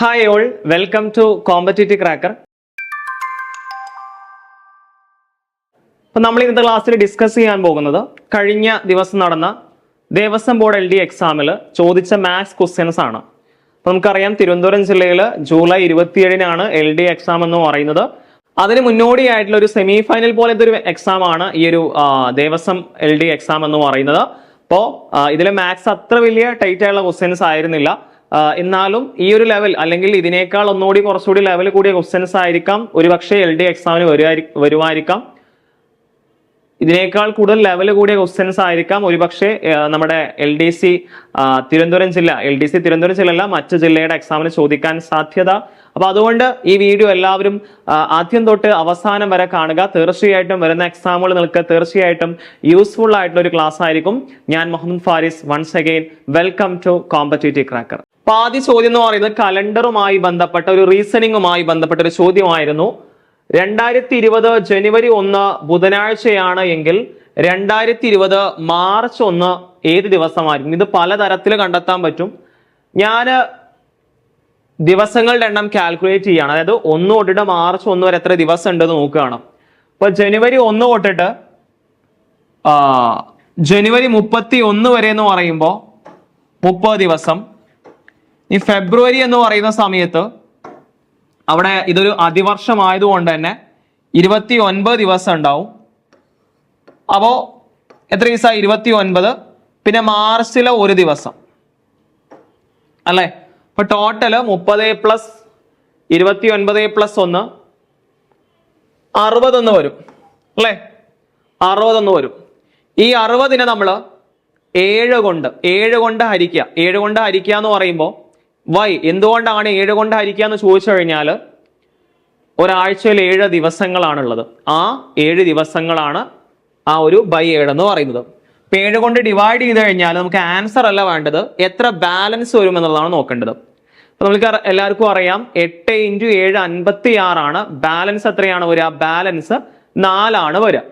Hi all welcome to competitive cracker അപ്പൊ നമ്മൾ ഇന്നത്തെ ക്ലാസ്സിൽ ഡിസ്കസ് ചെയ്യാൻ പോകുന്നത് കഴിഞ്ഞ ദിവസം നടന്ന ദേവസ്വം ബോർഡ് എൽ ഡി എക്സാമിൽ ചോദിച്ച മാത്സ് ക്വസ്റ്റ്യൻസ് ആണ്. അപ്പൊ നമുക്കറിയാം തിരുവനന്തപുരം ജില്ലയിൽ ജൂലൈ ഇരുപത്തിയേഴിനാണ് എൽ ഡി എക്സാം എന്ന് പറയുന്നത്. അതിന് മുന്നോടിയായിട്ടുള്ള ഒരു സെമി ഫൈനൽ പോലത്തെ ഒരു എക്സാം ആണ് ഈ ഒരു ദേവസ്വം എൽ ഡി എക്സാം എന്ന് പറയുന്നത്. അപ്പോൾ ഇതിലെ മാത്സ് അത്ര വലിയ ടൈറ്റ് ആയിട്ടുള്ള ക്വസ്റ്റ്യൻസ് ആയിരുന്നില്ല. എന്നാലും ഈ ഒരു ലെവൽ അല്ലെങ്കിൽ ഇതിനേക്കാൾ ഒന്നുകൂടി കുറച്ചുകൂടി ലെവൽ കൂടിയ ക്വസ്റ്റ്യൻസ് ആയിരിക്കാം. ഒരുപക്ഷെ എൽ ഡി എക്സാമിന് വരുമായിരിക്കാം. ഇതിനേക്കാൾ കൂടുതൽ ലെവൽ കൂടിയ ക്വസ്റ്റ്യൻസ് ആയിരിക്കാം. ഒരുപക്ഷെ നമ്മുടെ എൽ ഡി സി തിരുവനന്തപുരം ജില്ല എൽ ഡി സി തിരുവനന്തപുരം ജില്ലയല്ല മറ്റ് ജില്ലയുടെ എക്സാമിന് ചോദിക്കാൻ സാധ്യത. അപ്പൊ അതുകൊണ്ട് ഈ വീഡിയോ എല്ലാവരും ആദ്യം തൊട്ട് അവസാനം വരെ കാണുക. തീർച്ചയായിട്ടും വരുന്ന എക്സാമുകൾ നിങ്ങൾക്ക് തീർച്ചയായിട്ടും യൂസ്ഫുൾ ആയിട്ടുള്ള ഒരു ക്ലാസ് ആയിരിക്കും. ഞാൻ Muhammad Faris once again welcome to competitive cracker അപ്പൊ ആദ്യ ചോദ്യം എന്ന് പറയുന്നത് കലണ്ടറുമായി ബന്ധപ്പെട്ട ഒരു റീസണിങ്ങുമായി ബന്ധപ്പെട്ട ഒരു ചോദ്യമായിരുന്നു. രണ്ടായിരത്തി ഇരുപത് ജനുവരി ഒന്ന് ബുധനാഴ്ചയാണ് എങ്കിൽ രണ്ടായിരത്തി ഇരുപത് മാർച്ച് ഒന്ന് ഏത് ദിവസമായിരിക്കും? ഇത് പലതരത്തിൽ കണ്ടെത്താൻ പറ്റും. ഞാൻ ദിവസങ്ങളുടെ എണ്ണം കാൽക്കുലേറ്റ് ചെയ്യാണ്. അതായത് ഒന്ന് തൊട്ടിട്ട് മാർച്ച് ഒന്ന് വരെ എത്ര ദിവസം ഉണ്ടെന്ന് നോക്കുകയാണ്. അപ്പൊ ജനുവരി ഒന്ന് തൊട്ടിട്ട് ജനുവരി മുപ്പത്തി ഒന്ന് വരെ എന്ന് പറയുമ്പോൾ മുപ്പത് ദിവസം ഈ ഫെബ്രുവരി എന്ന് പറയുന്ന സമയത്ത് അവിടെ ഇതൊരു അതിവർഷമായതുകൊണ്ട് തന്നെ ഇരുപത്തി ഒൻപത് ദിവസം ഉണ്ടാവും. അപ്പോൾ എത്ര ദിവസമാണ് ഇരുപത്തി ഒൻപത് പിന്നെ മാർച്ചിലെ ഒരു ദിവസം. അല്ലേ? അപ്പൊ ടോട്ടൽ മുപ്പത് പ്ലസ് ഇരുപത്തി ഒൻപത് പ്ലസ് ഒന്ന് അറുപതൊന്ന് വരും. അല്ലേ? അറുപതൊന്ന് വരും. ഈ അറുപതിനെ നമ്മൾ ഏഴ് കൊണ്ട് ഏഴ് കൊണ്ട് ഹരിക്കുക. ഏഴ് കൊണ്ട് ഹരിക്കുക എന്ന് പറയുമ്പോൾ വൈ എന്തുകൊണ്ടാണ് ഏഴ് കൊണ്ട് ഹരിക്കുക എന്ന് ചോദിച്ചു കഴിഞ്ഞാൽ ഒരാഴ്ചയിൽ ഏഴ് ദിവസങ്ങളാണുള്ളത്. ആ ഏഴ് ദിവസങ്ങളാണ് ആ ഒരു ബൈ ഏഴ് എന്ന് പറയുന്നത്. ഇപ്പം ഏഴ് കൊണ്ട് ഡിവൈഡ് ചെയ്ത് കഴിഞ്ഞാൽ നമുക്ക് ആൻസർ അല്ല വേണ്ടത് എത്ര ബാലൻസ് വരും എന്നുള്ളതാണ് നോക്കേണ്ടത്. അപ്പം നമുക്ക് എല്ലാവർക്കും അറിയാം എട്ട് ഇന്റു ഏഴ് അൻപത്തി ആറാണ് ബാലൻസ് എത്രയാണ് വരിക? ബാലൻസ് നാലാണ് വരിക.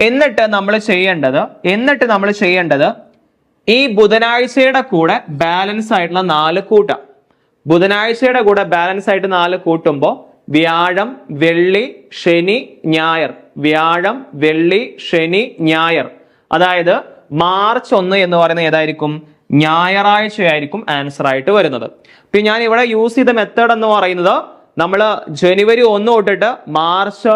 എന്നിട്ട് നമ്മൾ ചെയ്യേണ്ടത് എന്നിട്ട് നമ്മൾ ചെയ്യേണ്ടത് ഈ ബുധനാഴ്ചയുടെ കൂടെ ബാലൻസ് ആയിട്ടുള്ള നാല് കൂട്ടാം. ബുധനാഴ്ചയുടെ കൂടെ ബാലൻസ് ആയിട്ട് നാല് കൂട്ടുമ്പോൾ വ്യാഴം വെള്ളി ശനി ഞായർ. വ്യാഴം വെള്ളി ശനി ഞായർ. അതായത് മാർച്ച് ഒന്ന് എന്ന് പറയുന്നത് ഏതായിരിക്കും? ഞായറാഴ്ചയായിരിക്കും ആൻസർ ആയിട്ട് വരുന്നത്. പിന്നെ ഞാൻ ഇവിടെ യൂസ് ചെയ്ത മെത്തേഡ് എന്ന് പറയുന്നത് നമ്മൾ ജനുവരി ഒന്ന് തൊട്ടിട്ട് മാർച്ച്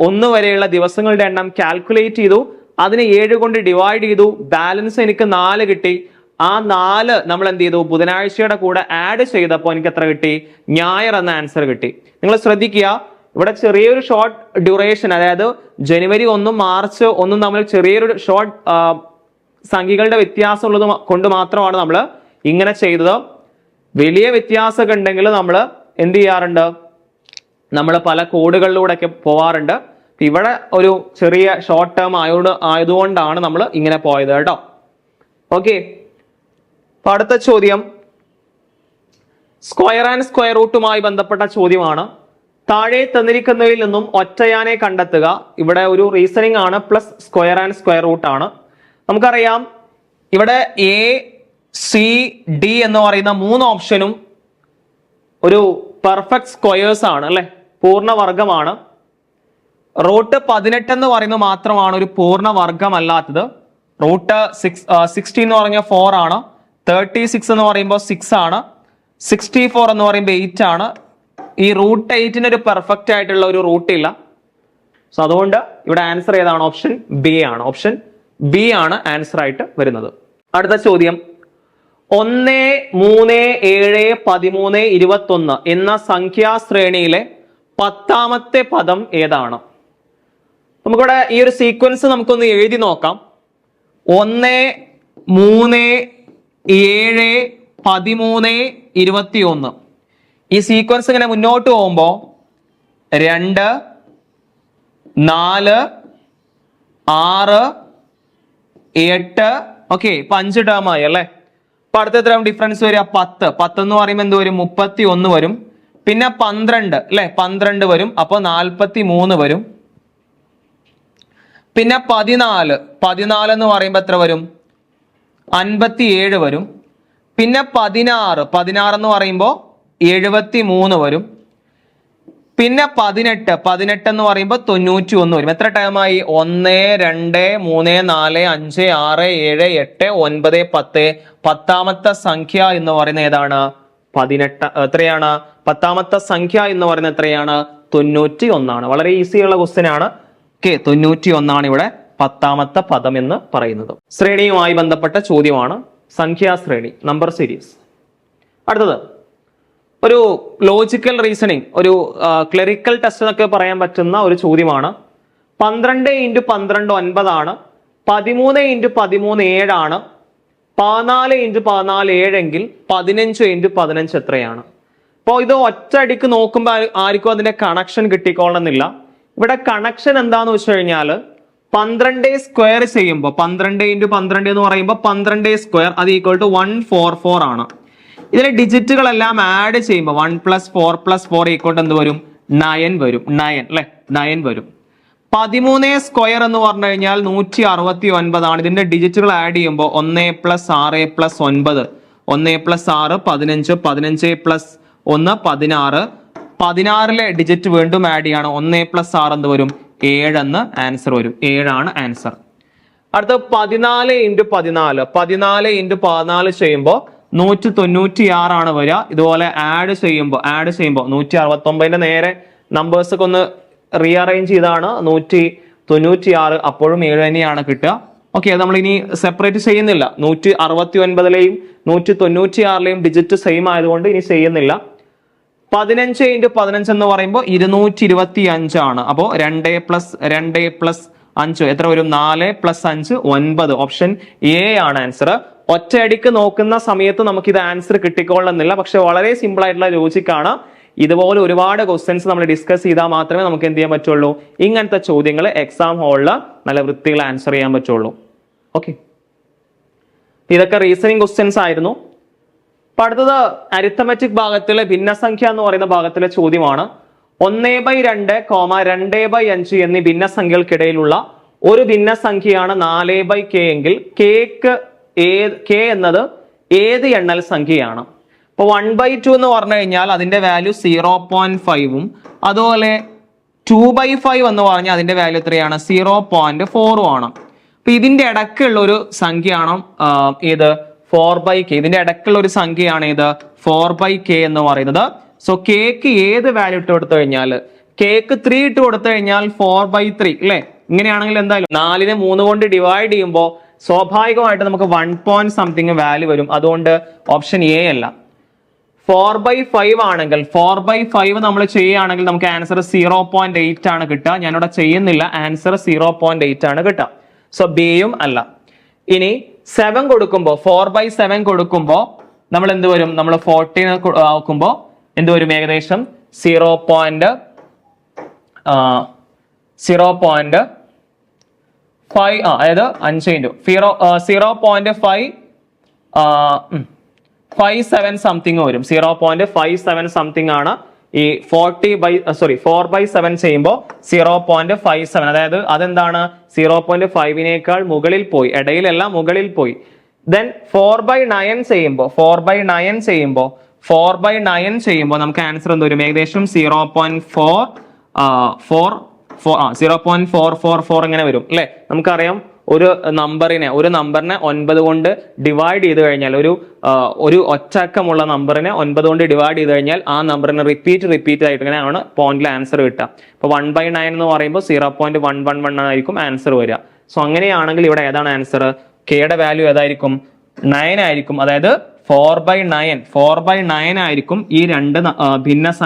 ഒന്ന് വരെയുള്ള ദിവസങ്ങളുടെ എണ്ണം കാൽക്കുലേറ്റ് ചെയ്തു. അതിനെ ഏഴ് കൊണ്ട് ഡിവൈഡ് ചെയ്തു. ബാലൻസ് എനിക്ക് നാല് കിട്ടി. ആ നാല് നമ്മൾ എന്ത് ചെയ്തു? ബുധനാഴ്ചയുടെ കൂടെ ആഡ് ചെയ്തപ്പോൾ എനിക്ക് എത്ര കിട്ടി? ഞായർ എന്ന ആൻസർ കിട്ടി. നിങ്ങൾ ശ്രദ്ധിക്കുക. ഇവിടെ ചെറിയൊരു ഷോർട്ട് ഡ്യൂറേഷൻ അതായത് ജനുവരി ഒന്നും മാർച്ച് ഒന്നും നമ്മൾ ചെറിയൊരു ഷോർട്ട് സംഖ്യകളുടെ വ്യത്യാസം ഉള്ളത് കൊണ്ട് മാത്രമാണ് നമ്മൾ ഇങ്ങനെ ചെയ്തത്. വലിയ വ്യത്യാസമൊക്കെ ഉണ്ടെങ്കിൽ നമ്മൾ എന്ത് ചെയ്യാറുണ്ട്? നമ്മൾ പല കോഡുകളിലൂടെയൊക്കെ പോവാറുണ്ട്. ഇവിടെ ഒരു ചെറിയ ഷോർട്ട് ടേം ആയോട് ആയതുകൊണ്ടാണ് നമ്മൾ ഇങ്ങനെ പോയത് കേട്ടോ. ഓക്കെ അടുത്ത ചോദ്യം. സ്ക്വയർ ആൻഡ് സ്ക്വയർ റൂട്ടുമായി ബന്ധപ്പെട്ട ചോദ്യമാണ്. താഴെ തന്നിരിക്കുന്നതിൽ നിന്നും ഒറ്റയാനെ കണ്ടെത്തുക. ഇവിടെ ഒരു റീസണിങ് ആണ് plus square and square root ആണ്. നമുക്കറിയാം ഇവിടെ എ സി ഡി എന്ന് പറയുന്ന മൂന്ന് ഓപ്ഷനും ഒരു പെർഫെക്റ്റ് സ്ക്വയേഴ്സ് ആണ് അല്ലെ? പൂർണവർഗമാണ് റൂട്ട് പതിനെട്ട് എന്ന് പറയുന്നത് മാത്രമാണ് ഒരു പൂർണ വർഗമല്ലാത്തത് റൂട്ട് സിക്സ് സിക്സ്റ്റി എന്ന് പറഞ്ഞ ഫോർ ആണ്. തേർട്ടി സിക്സ് എന്ന് പറയുമ്പോൾ സിക്സ് ആണ്. സിക്സ്റ്റി ഫോർ എന്ന് പറയുമ്പോൾ എയ്റ്റ് ആണ്. ഈ റൂട്ട് എയ്റ്റിന് ഒരു പെർഫെക്റ്റ് ആയിട്ടുള്ള ഒരു റൂട്ട് ഇല്ല. സോ അതുകൊണ്ട് ഇവിടെ ആൻസർ ഏതാണ്? ഓപ്ഷൻ ബി ആണ്. ഓപ്ഷൻ ബി ആണ് ആൻസർ ആയിട്ട് വരുന്നത്. അടുത്ത ചോദ്യം. ഒന്ന് മൂന്ന് ഏഴ് പതിമൂന്ന് ഇരുപത്തൊന്ന് എന്ന സംഖ്യാശ്രേണിയിലെ പത്താമത്തെ പദം ഏതാണ്? നമുക്കിവിടെ ഈ ഒരു സീക്വൻസ് നമുക്കൊന്ന് എഴുതി നോക്കാം. ഒന്ന് മൂന്ന് ഏഴ് പതിമൂന്ന് ഇരുപത്തി ഒന്ന് ഈ സീക്വൻസ് ഇങ്ങനെ മുന്നോട്ട് പോകുമ്പോൾ രണ്ട് നാല് ആറ് എട്ട് ഓക്കെ ഇപ്പൊ അഞ്ച് ടേം ആയി അല്ലേ? അപ്പൊ അടുത്ത എത്ര ഡിഫറൻസ് വരിക പത്ത്. പത്ത് എന്ന് പറയുമ്പോൾ എന്ത് വരും? മുപ്പത്തി ഒന്ന് വരും. പിന്നെ പന്ത്രണ്ട് അല്ലെ? പന്ത്രണ്ട് വരും. അപ്പൊ നാൽപ്പത്തി മൂന്ന് വരും. പിന്നെ പതിനാല്. പതിനാല് എന്ന് പറയുമ്പോൾ എത്ര വരും? അൻപത്തി ഏഴ് വരും. പിന്നെ പതിനാറ്. പതിനാറ് എന്ന് പറയുമ്പോൾ എഴുപത്തി മൂന്ന് വരും. പിന്നെ പതിനെട്ട്. പതിനെട്ട് എന്ന് പറയുമ്പോൾ തൊണ്ണൂറ്റി ഒന്ന് വരും. എത്ര ടൈമായി? ഒന്ന് രണ്ട് മൂന്ന് നാല് അഞ്ച് ആറ് ഏഴ് എട്ട് ഒൻപത് പത്ത്. പത്താമത്തെ സംഖ്യ എന്ന് പറയുന്നത് ഏതാണ്? പതിനെട്ട്. എത്രയാണ്? പത്താമത്തെ സംഖ്യ എന്ന് പറയുന്നത് എത്രയാണ്? തൊണ്ണൂറ്റി ഒന്നാണ് വളരെ ഈസിയുള്ള ക്വസ്റ്റ്യൻ ആണ്. ഓക്കെ തൊണ്ണൂറ്റി ഒന്നാണ് ഇവിടെ പത്താമത്തെ പദം എന്ന് പറയുന്നത്. ശ്രേണിയുമായി ബന്ധപ്പെട്ട ചോദ്യമാണ് സംഖ്യാശ്രേണി നമ്പർ സീരീസ് അടുത്തത് ഒരു ലോജിക്കൽ റീസണിങ് ഒരു ക്ലറിക്കൽ ടെസ്റ്റ് എന്നൊക്കെ പറയാൻ പറ്റുന്ന ഒരു ചോദ്യമാണ്. പന്ത്രണ്ട് ഇന്റു പന്ത്രണ്ട് ഒൻപതാണ് പതിമൂന്ന് ഇന്റു പതിമൂന്ന് ഏഴാണ് പതിനാല് ഇന്റു പതിനാല് ഏഴെങ്കിൽ പതിനഞ്ച് ഇന്റു പതിനഞ്ച് എത്രയാണ്? അപ്പോൾ ഇത് ഒറ്റ അടിക്ക് നോക്കുമ്പോൾ ആർക്കും അതിന്റെ കണക്ഷൻ കിട്ടിക്കോളണമെന്നില്ല. ഇവിടെ കണക്ഷൻ എന്താന്ന് വെച്ച് കഴിഞ്ഞാൽ പന്ത്രണ്ട് സ്ക്വയർ ചെയ്യുമ്പോൾ പന്ത്രണ്ട് ഇന്റു പന്ത്രണ്ട് എന്ന് പറയുമ്പോൾ പന്ത്രണ്ട് സ്ക്വയർ അത് equal to one four four ആണ്. ഇതിലെ ഡിജിറ്റുകളെല്ലാം ആഡ് ചെയ്യുമ്പോൾ one plus four plus four equal എന്ത് വരും? നയൻ വരും. നയൻ അല്ലെ? നയൻ വരും. പതിമൂന്ന് സ്ക്വയർ എന്ന് പറഞ്ഞു കഴിഞ്ഞാൽ നൂറ്റി അറുപത്തി ഒൻപതാണ് ഇതിന്റെ ഡിജിറ്റുകൾ ആഡ് ചെയ്യുമ്പോൾ ഒന്ന് പ്ലസ് ആറ് പ്ലസ് ഒൻപത്. ഒന്ന് പ്ലസ് ആറ് പതിനഞ്ച് പതിനഞ്ച് പ്ലസ് ഒന്ന് പതിനാറ് പതിനാറിലെ ഡിജിറ്റ് വീണ്ടും ആഡ് ചെയ്യാണ്. ഒന്ന് പ്ലസ് ആറ് എന്ത് വരും. ഏഴെന്ന് ആൻസർ വരും. ഏഴാണ് ആൻസർ അടുത്ത പതിനാല് ഇന്റു പതിനാല്. പതിനാല് ഇന്റു പതിനാല് ചെയ്യുമ്പോൾ നൂറ്റി തൊണ്ണൂറ്റി ആറാണ് വരിക. ഇതുപോലെ ആഡ് ചെയ്യുമ്പോൾ ആഡ് ചെയ്യുമ്പോൾ നൂറ്റി അറുപത്തൊമ്പതിന്റെ നേരെ നമ്പേഴ്സൊക്കെ ഒന്ന് റീഅറേഞ്ച് ചെയ്താണ്. നൂറ്റി തൊണ്ണൂറ്റി ആറ് അപ്പോഴും ഏഴ് തന്നെയാണ് കിട്ടുക. ഓക്കെ അത് നമ്മൾ ഇനി സെപ്പറേറ്റ് ചെയ്യുന്നില്ല. നൂറ്റി അറുപത്തി ഒൻപതിലെയും നൂറ്റി തൊണ്ണൂറ്റി ആറിലെയും ഡിജിറ്റ് സെയിം ആയതുകൊണ്ട് ഇനി ചെയ്യുന്നില്ല. പതിനഞ്ച് ഇന്റു പതിനഞ്ച് എന്ന് പറയുമ്പോൾ ഇരുന്നൂറ്റി ഇരുപത്തി അഞ്ചാണ് അപ്പോൾ രണ്ട് പ്ലസ് രണ്ട് പ്ലസ് അഞ്ച്. എത്ര വരും? നാല് പ്ലസ് അഞ്ച് ഒൻപത്. ഓപ്ഷൻ എ ആണ് ആൻസർ ഒറ്റയടിക്ക് നോക്കുന്ന സമയത്ത് നമുക്ക് ഇത് ആൻസർ കിട്ടിക്കൊള്ളുന്നില്ല. പക്ഷെ വളരെ സിമ്പിൾ ആയിട്ടുള്ള ലോജിക്കാണ്. ഇതുപോലെ ഒരുപാട് ക്വസ്റ്റ്യൻസ് നമ്മൾ ഡിസ്കസ് ചെയ്താൽ മാത്രമേ നമുക്ക് എന്ത് ചെയ്യാൻ പറ്റുള്ളൂ? ഇങ്ങനത്തെ ചോദ്യങ്ങൾ എക്സാം ഹാളിൽ നല്ല വൃത്തിയിൽ ആൻസർ ചെയ്യാൻ പറ്റുള്ളൂ. ഓക്കെ. ഇതൊക്കെ റീസണിങ് ക്വസ്റ്റ്യൻസ് ആയിരുന്നു. അടുത്തത് അരിത്തമെറ്റിക് ഭാഗത്തിലെ ഭിന്നസംഖ്യ എന്ന് പറയുന്ന ഭാഗത്തിലെ ചോദ്യമാണ്. ഒന്നേ ബൈ രണ്ട് കോമ രണ്ടേ ബൈ അഞ്ച് എന്നീ ഭിന്നസംഖ്യകൾക്കിടയിലുള്ള ഒരു ഭിന്നസംഖ്യയാണ് നാല് ബൈ കെ എങ്കിൽ കേക്ക് ഏത് കെ എന്നത് ഏത് എണ്ണൽ സംഖ്യയാണ്? ഇപ്പൊ വൺ ബൈ ടു എന്ന് പറഞ്ഞു കഴിഞ്ഞാൽ അതിന്റെ വാല്യൂ സീറോ പോയിന്റ് ഫൈവും അതുപോലെ ടു ബൈ ഫൈവ് എന്ന് പറഞ്ഞാൽ അതിന്റെ വാല്യൂ എത്രയാണ്? സീറോ പോയിന്റ് ഫോറും ആണ്. അപ്പൊ ഇതിന്റെ ഇടയ്ക്കുള്ള ഒരു സംഖ്യയാണ് ഏത്? Four by K. ഇതിന്റെ ഇടയ്ക്കുള്ള ഒരു സംഖ്യയാണ് ഇത്. ഫോർ ബൈ കെ എന്ന് പറയുന്നത്. സോ കേക്ക് ഏത് വാല്യൂ ഇട്ട് കൊടുത്തു കഴിഞ്ഞാൽ കേക്ക് ത്രീ ഇട്ട് കൊടുത്തു കഴിഞ്ഞാൽ ഫോർ ബൈ ത്രീ അല്ലേ ഇങ്ങനെയാണെങ്കിൽ എന്തായാലും നാലിനെ മൂന്ന് കൊണ്ട് ഡിവൈഡ് ചെയ്യുമ്പോൾ സ്വാഭാവികമായിട്ട് നമുക്ക് വൺ പോയിന്റ് സംതിങ് വാല്യൂ വരും. അതുകൊണ്ട് ഓപ്ഷൻ എ അല്ല. ഫോർ ബൈ ഫൈവ് ആണെങ്കിൽ ഫോർ ബൈ ഫൈവ് നമ്മൾ ചെയ്യുകയാണെങ്കിൽ നമുക്ക് ആൻസർ സീറോ പോയിന്റ് എയ്റ്റ് ആണ് കിട്ടുക. ഞാനിവിടെ ചെയ്യുന്നില്ല. ആൻസർ സീറോ പോയിന്റ് എയ്റ്റ് ആണ് കിട്ടുക. സോ ബിയും അല്ല. ഇനി സെവൻ കൊടുക്കുമ്പോൾ ഫോർ ബൈ സെവൻ കൊടുക്കുമ്പോൾ നമ്മൾ എന്ത് വരും നമ്മൾ ഫോർട്ടീൻ ആക്കുമ്പോൾ എന്ത് വരും ഏകദേശം? Zero point zero point five ആ അതായത് അഞ്ച് into zero zero point five five seven something വരും. Zero point five seven something ആണ് ഈ forty by sorry four by seven ചെയ്യുമ്പോൾ സീറോ പോയിന്റ് ഫൈവ് സെവൻ അതായത് അതെന്താണ്? സീറോ പോയിന്റ് ഫൈവിനേക്കാൾ മുകളിൽ പോയി. ഇടയിലല്ല മുകളിൽ പോയി. ദെൻ ഫോർ ബൈ നയൻ ചെയ്യുമ്പോൾ ഫോർ ബൈ നയൻ ചെയ്യുമ്പോൾ ഫോർ ബൈ നയൻ ചെയ്യുമ്പോൾ നമുക്ക് ആൻസർ എന്ത് വരും? ഏകദേശം zero point four four four zero point four four four ഇങ്ങനെ വരും. അല്ലെ? നമുക്കറിയാം ഒരു നമ്പറിനെ ഒരു നമ്പറിനെ ഒൻപത് കൊണ്ട് ഡിവൈഡ് ചെയ്ത് കഴിഞ്ഞാൽ ഒരു ഒരു ഒച്ചക്കമുള്ള നമ്പറിനെ ഒൻപത് കൊണ്ട് ഡിവൈഡ് ചെയ്ത് കഴിഞ്ഞാൽ ആ നമ്പറിനെ റിപ്പീറ്റ് റിപ്പീറ്റ് ആയിട്ട് ഇങ്ങനെയാണ് പോയിന്റിൽ ആൻസർ കിട്ടുക. അപ്പോൾ വൺ ബൈ നയൻ എന്ന് പറയുമ്പോൾ zero point one one one ആയിരിക്കും ആൻസർ വരിക. സോ അങ്ങനെയാണെങ്കിൽ ഇവിടെ ഏതാണ് ആൻസർ കെയുടെ വാല്യൂ ഏതായിരിക്കും? നയൻ ആയിരിക്കും. അതായത് four by nine four by nine ആയിരിക്കും ഈ രണ്ട് ഭിന്ന ആ,